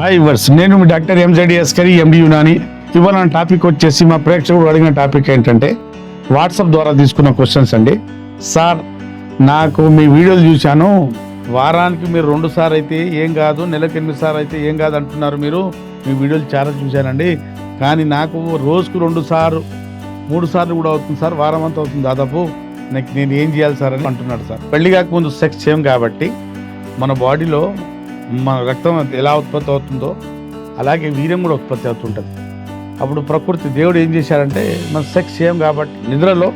Hi verse నేను మీ doctor ఎంజెడి ఎస్కరి ఎండి యునాని ఇవాళ నా టాపిక్ వచ్చేసి మా ప్రేక్షకుడు అడిగిన టాపిక్ ఏంటంటే వాట్సాప్ ద్వారా తీసుకున్న క్వశ్చన్స్ అండి. సార్ నాకు మీ వీడియోలు చూశాను. వారానికి మీరు రెండు సార్ అయితే ఏం కాదు నెలకు ఎనిమిది సార్లు అయితే ఏం కాదు అంటున్నారు మీరు. మీ వీడియోలు చాలా చూశానండి. కానీ నాకు రోజుకు రెండు సార్లు మూడు సార్లు కూడా అవుతుంది సార్. వారం అంతా అవుతుంది దాదాపు. నాకు నేను ఏం చేయాలి సార్ అని అంటున్నాడు సార్. పెళ్ళి కాకముందు సెక్స్ చేయం కాబట్టి మన బాడీలో మన రక్తం ఎలా ఉత్పత్తి అవుతుందో అలాగే వీర్యం కూడా ఉత్పత్తి అవుతుంటుంది. అప్పుడు ప్రకృతి దేవుడు ఏం చేశారంటే మన సెక్స్ చేయం కాబట్టి నిద్రలో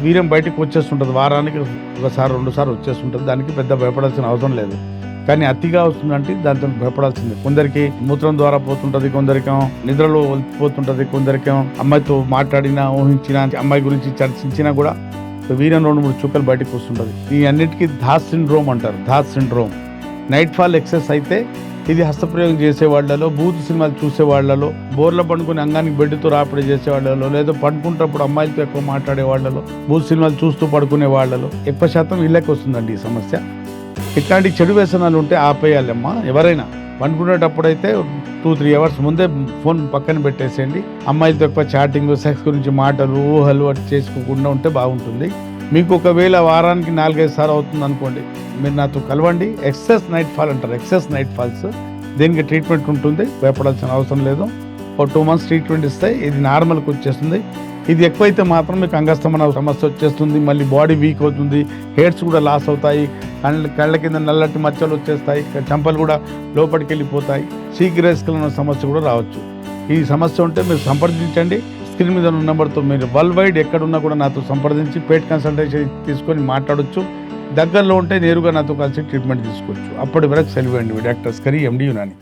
వీర్యం బయటకు వచ్చేస్తుంటుంది. వారానికి ఒకసారి రెండుసార్లు వచ్చేస్తుంటుంది. దానికి పెద్ద భయపడాల్సిన అవసరం లేదు. కానీ అతిగా వస్తుందంటే దాంతో భయపడాల్సిందే. కొందరికి మూత్రం ద్వారా పోతుంటది కొందరికేమో నిద్రలో పోతుంటది కొందరికేమో అమ్మాయితో మాట్లాడినా ఊహించినా అమ్మాయి గురించి చర్చించినా కూడా వీరం రెండు మూడు చుక్కలు బయటకు వస్తుంటుంది. ఈ అన్నిటికీ ధాస్ సిండ్రోమ్ అంటారు. Dhat syndrome. Night fall excess అయితే ఇది హస్తప్రయోగం చేసే వాళ్ళలో బూత్ సినిమాలు చూసే వాళ్ళలో బోర్ల పండుకుని అంగానికి బెడ్డుతో రాపిడి చేసే వాళ్ళలో లేదా పండుకుంటప్పుడు అమ్మాయిలతో ఎక్కువ మాట్లాడే వాళ్ళలో బూత్ సినిమాలు చూస్తూ పడుకునే వాళ్ళలో ఎక్కువ శాతం వీళ్ళకి వస్తుందండి ఈ సమస్య. ఇట్లాంటి చెడు వ్యసనాలు ఉంటే ఆపేయాలమ్మా ఎవరైనా. పండుకునేటప్పుడైతే టూ త్రీ అవర్స్ ముందే ఫోన్ పక్కన పెట్టేసేయండి. అమ్మాయిలతో ఎక్కువ చాటింగ్ సెక్స్ గురించి మాటలు ఊహలు అటు చేసుకోకుండా ఉంటే బాగుంటుంది. మీకు ఒకవేళ వారానికి నాలుగైదు సార్లు అవుతుంది అనుకోండి మీరు నాతో కలవండి. ఎక్సెస్ నైట్ ఫాల్ అంటారు. ఎక్సెస్ నైట్ ఫాల్స్ దీనికి ట్రీట్మెంట్ ఉంటుంది? భయపడాల్సిన అవసరం లేదు. ఒక టూ మంత్స్ ట్రీట్మెంట్ ఇస్తే ఇది నార్మల్కి వచ్చేస్తుంది. ఇది ఎక్కువైతే మాత్రం మీకు అంగస్తమన సమస్య వచ్చేస్తుంది. మళ్ళీ బాడీ వీక్ అవుతుంది. హెయిర్స్ కూడా లాస్ అవుతాయి. కళ్ళ కళ్ళ కింద నల్లటి మచ్చలు వచ్చేస్తాయి. చెంపలు కూడా లోపలికి వెళ్ళిపోతాయి. శీఘ్రస్కలన సమస్య కూడా రావచ్చు. ఈ సమస్య ఉంటే మీరు సంప్రదించండి. స్క్రీన్ మీద ఉన్న నెంబర్తో మీరు వరల్డ్ వైడ్ ఎక్కడున్నా కూడా నాతో సంప్రదించి పేట్ కన్సల్టేషన్ తీసుకొని మాట్లాడొచ్చు. దగ్గరలో ఉంటే నేరుగా నాతో కలిసి ట్రీట్మెంట్ తీసుకోవచ్చు. అప్పటి వరకు సెలవు అండి డాక్టర్ స్కరీ ఎండి యునాని